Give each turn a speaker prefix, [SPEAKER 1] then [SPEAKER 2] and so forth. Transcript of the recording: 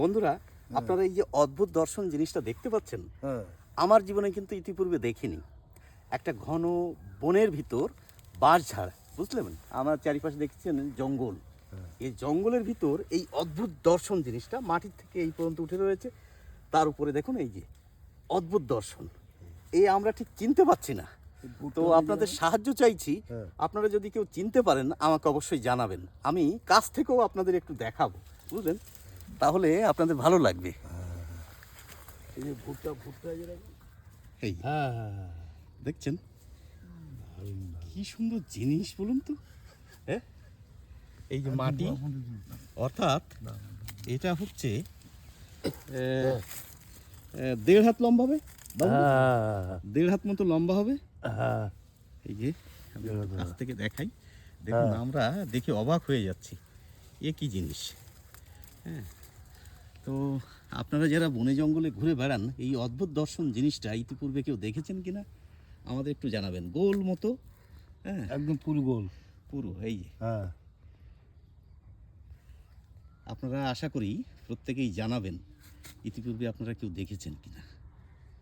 [SPEAKER 1] বন্ধুরা আপনারা এই যে অদ্ভুত দর্শন জিনিসটা দেখতে পাচ্ছেন
[SPEAKER 2] হ্যাঁ।
[SPEAKER 1] আমার জীবনে কিন্তু ইতিপূর্বে দেখিনি। একটা ঘন বনের ভিতর বাঁশঝাড় বুঝলেন? আমার চারিপাশে দেখছেন জঙ্গল। এই জঙ্গলের ভিতর এই অদ্ভুত দর্শন জিনিসটা মাটির থেকে এই পর্যন্ত উঠে রয়েছে। তার উপরে দেখুন এই যে অদ্ভুত দর্শন। এই আমরা ঠিক চিনতে পারছি না। তো আপনাদের সাহায্য চাইছি
[SPEAKER 2] হ্যাঁ।
[SPEAKER 1] আপনারা যদি কেউ চিনতে পারেন আমাকে অবশ্যই জানাবেন। আমি কাছ থেকেও আপনাদের একটু দেখাবো বুঝলেন? তাহলে আপনাদের ভালো লাগবে।
[SPEAKER 2] এই যে ভুট্টা ভুট্টা
[SPEAKER 1] এই।
[SPEAKER 2] হ্যাঁ হ্যাঁ হ্যাঁ।
[SPEAKER 1] দেখছেন? কি সুন্দর জিনিস বলুন তো। হ্যাঁ এই যে মাটি অর্থাৎ এটা হচ্ছে দেড় হাত লম্বা হবে?
[SPEAKER 2] হ্যাঁ।
[SPEAKER 1] দেড় হাত মতো লম্বা হবে? এই যে কাছ থেকে দেখাই। দেখুন আমরা দেখে অবাক হয়ে যাচ্ছি। এ কি জিনিস? হ্যাঁ। তো আপনারা যারা বনে জঙ্গলে ঘুরে বেড়ান এই অদ্ভুত দর্শন জিনিসটা ইতিপূর্বে কেউ দেখেছেন কি না আমাদের একটু জানাবেন। গোল মতো হ্যাঁ?
[SPEAKER 2] একদম পুরো গোল।
[SPEAKER 1] পুরো এই
[SPEAKER 2] হ্যাঁ।
[SPEAKER 1] আপনারা আশা করি প্রত্যেকেই জানাবেন ইতিপূর্বে আপনারা কেউ দেখেছেন কিনা।